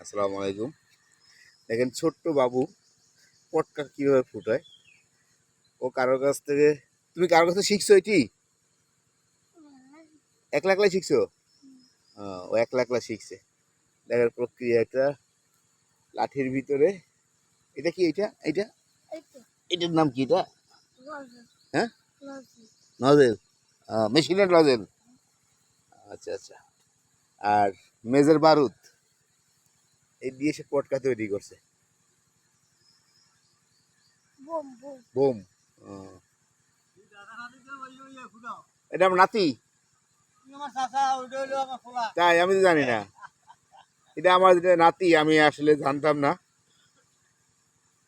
আসসালামু আলাইকুম। দেখেন ছোট্ট বাবু পটকা কীভাবে ফুটায়? ও কারোর কাছ থেকে তুমি কারোর কাছে শিখছো এটি? একলা একলাই শিখছো? আহ, ও একলা একলা শিখছে। দেখার প্রক্রিয়া একটা লাঠির ভিতরে এটা কি এটা? এটা? এটার নাম কি এটা? হ্যাঁ? নজেল। মেশিনের নজেল। আচ্ছা আচ্ছা। আর মেজের বারুদ? এই দিয়ে সে পটকা তৈরি করছে। বোম এটা আমার নাতি। তাই আমি তো জানি না। এটা আমার যেটা নাতি আমি আসলে জানতাম না।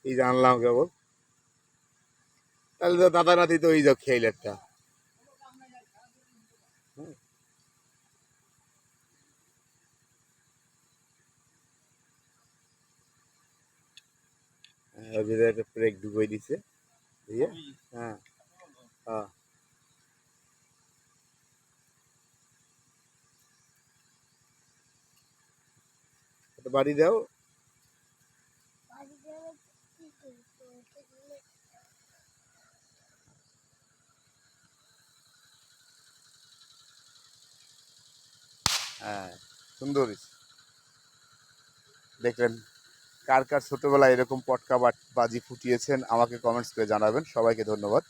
এই জানলাম কেবল। তাহলে তো দাদা নাতি তো এই যাও খেয়াল একটা ওর ভিতরে একটা ব্রেক ঢুকাই দিছে। দিয়ে হ্যাঁ হ্যাঁ। বাড়ি দাও। হ্যাঁ সুন্দর। দেখলেন। কার কার ছোটোবেলায় এরকম পটকা বাজি ফুটিয়েছেন আমাকে কমেন্টস করে জানাবেন। সবাইকে ধন্যবাদ।